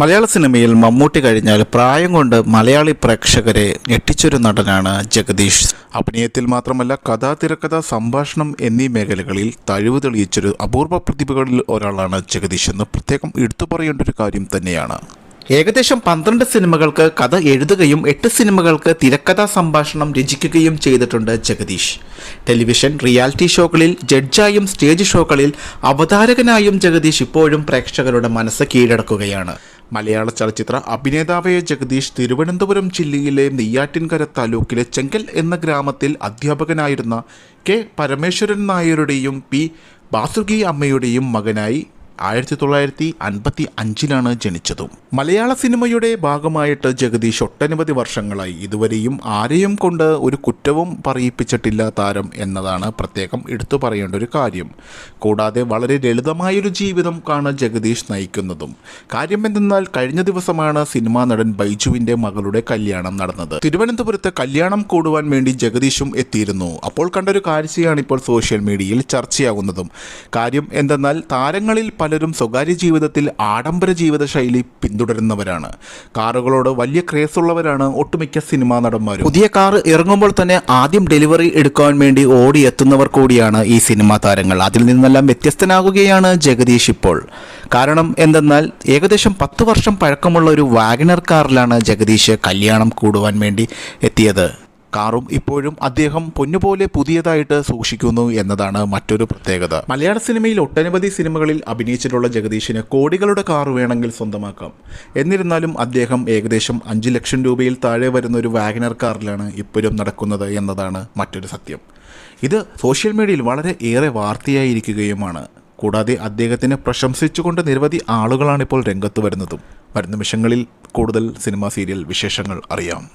മലയാള സിനിമയിൽ മമ്മൂട്ടി കഴിഞ്ഞാൽ പ്രായം കൊണ്ട് മലയാളി പ്രേക്ഷകരെ ഞെട്ടിച്ചൊരു നടനാണ് ജഗദീഷ്. അഭിനയത്തിൽ മാത്രമല്ല കഥാ തിരക്കഥ സംഭാഷണം എന്നീ മേഖലകളിൽ കഴിവ് തെളിയിച്ചൊരു അപൂർവ പ്രതിഭകളിൽ ഒരാളാണ് ജഗദീഷ് എന്ന് പ്രത്യേകം എടുത്തു പറയേണ്ട ഒരു കാര്യം തന്നെയാണ്. ഏകദേശം പന്ത്രണ്ട് സിനിമകൾക്ക് കഥ എഴുതുകയും എട്ട് സിനിമകൾക്ക് തിരക്കഥാ സംഭാഷണം രചിക്കുകയും ചെയ്തിട്ടുണ്ട് ജഗദീഷ്. ടെലിവിഷൻ റിയാലിറ്റി ഷോകളിൽ ജഡ്ജായും സ്റ്റേജ് ഷോകളിൽ അവതാരകനായും ജഗദീഷ് ഇപ്പോഴും പ്രേക്ഷകരുടെ മനസ്സ് കീഴടക്കുകയാണ്. മലയാള ചലച്ചിത്ര അഭിനേതാവായ ജഗദീഷ് തിരുവനന്തപുരം ജില്ലയിലെ നെയ്യാറ്റിൻകര താലൂക്കിലെ ചെങ്കൽ എന്ന ഗ്രാമത്തിൽ അധ്യാപകനായിരുന്ന കെ പരമേശ്വരൻ നായരുടെയും പി ബാസുകി അമ്മയുടെയും മകനായി ആയിരത്തി തൊള്ളായിരത്തി അൻപത്തി അഞ്ചിലാണ് ജനിച്ചതും. മലയാള സിനിമയുടെ ഭാഗമായിട്ട് ജഗദീഷ് ഒട്ടനവധി വർഷങ്ങളായി ഇതുവരെയും ആരെയും കൊണ്ട് ഒരു കുറ്റവും പറയിപ്പിച്ചിട്ടില്ല താരം എന്നതാണ് പ്രത്യേകം എടുത്തു പറയേണ്ട ഒരു കാര്യം. കൂടാതെ വളരെ ലളിതമായൊരു ജീവിതം ആണ് ജഗദീഷ് നയിക്കുന്നതും. കാര്യം എന്തെന്നാൽ കഴിഞ്ഞ ദിവസമാണ് സിനിമാ നടൻ ബൈജുവിന്റെ മകളുടെ കല്യാണം നടന്നത്. തിരുവനന്തപുരത്ത് കല്യാണം കൂടുവാൻ വേണ്ടി ജഗദീഷും എത്തിയിരുന്നു. അപ്പോൾ കണ്ടൊരു കാഴ്ചയാണ് ഇപ്പോൾ സോഷ്യൽ മീഡിയയിൽ ചർച്ചയാകുന്നതും. കാര്യം എന്തെന്നാൽ താരങ്ങളിൽ പലരും സ്വകാര്യ ജീവിതത്തിൽ ആഡംബര ജീവിതശൈലി പിന്തുടരുന്നവരാണ്. കാറുകളോട് വലിയ ക്രേസ് ഉള്ളവരാണ് ഒട്ടുമിക്ക സിനിമാ നടന്മാരും. പുതിയ കാർ ഇറങ്ങുമ്പോൾ തന്നെ ആദ്യം ഡെലിവറി എടുക്കാൻ വേണ്ടി ഓടിയെത്തുന്നവർ കൂടിയാണ് ഈ സിനിമാ താരങ്ങൾ. അതിൽ നിന്നെല്ലാം വ്യത്യസ്തനാകുകയാണ് ജഗദീഷ് ഇപ്പോൾ. കാരണം എന്തെന്നാൽ ഏകദേശം പത്ത് വർഷം പഴക്കമുള്ള ഒരു വാഗനർ കാറിലാണ് ജഗദീഷ് കല്യാണം കൂടുവാൻ വേണ്ടി എത്തിയത്. കാറും ഇപ്പോഴും അദ്ദേഹം പൊന്നുപോലെ പുതിയതായിട്ട് സൂക്ഷിക്കുന്നു എന്നതാണ് മറ്റൊരു പ്രത്യേകത. മലയാള സിനിമയിൽ ഒട്ടനവധി സിനിമകളിൽ അഭിനയിച്ചിട്ടുള്ള ജഗദീഷിന് കോടികളുടെ കാർ വേണമെങ്കിൽ സ്വന്തമാക്കാം. എന്നിരുന്നാലും അദ്ദേഹം ഏകദേശം അഞ്ച് ലക്ഷം രൂപയിൽ താഴെ വരുന്ന ഒരു വാഗനർ കാറിലാണ് ഇപ്പോഴും നടക്കുന്നത് എന്നതാണ് മറ്റൊരു സത്യം. ഇത് സോഷ്യൽ മീഡിയയിൽ വളരെ ഏറെ വാർത്തയായിരിക്കുകയുമാണ്. കൂടാതെ അദ്ദേഹത്തിനെ പ്രശംസിച്ചുകൊണ്ട് നിരവധി ആളുകളാണിപ്പോൾ രംഗത്ത് വരുന്നതും. വരുന്ന നിമിഷങ്ങളിൽ കൂടുതൽ സിനിമാ സീരിയൽ വിശേഷങ്ങൾ അറിയാം.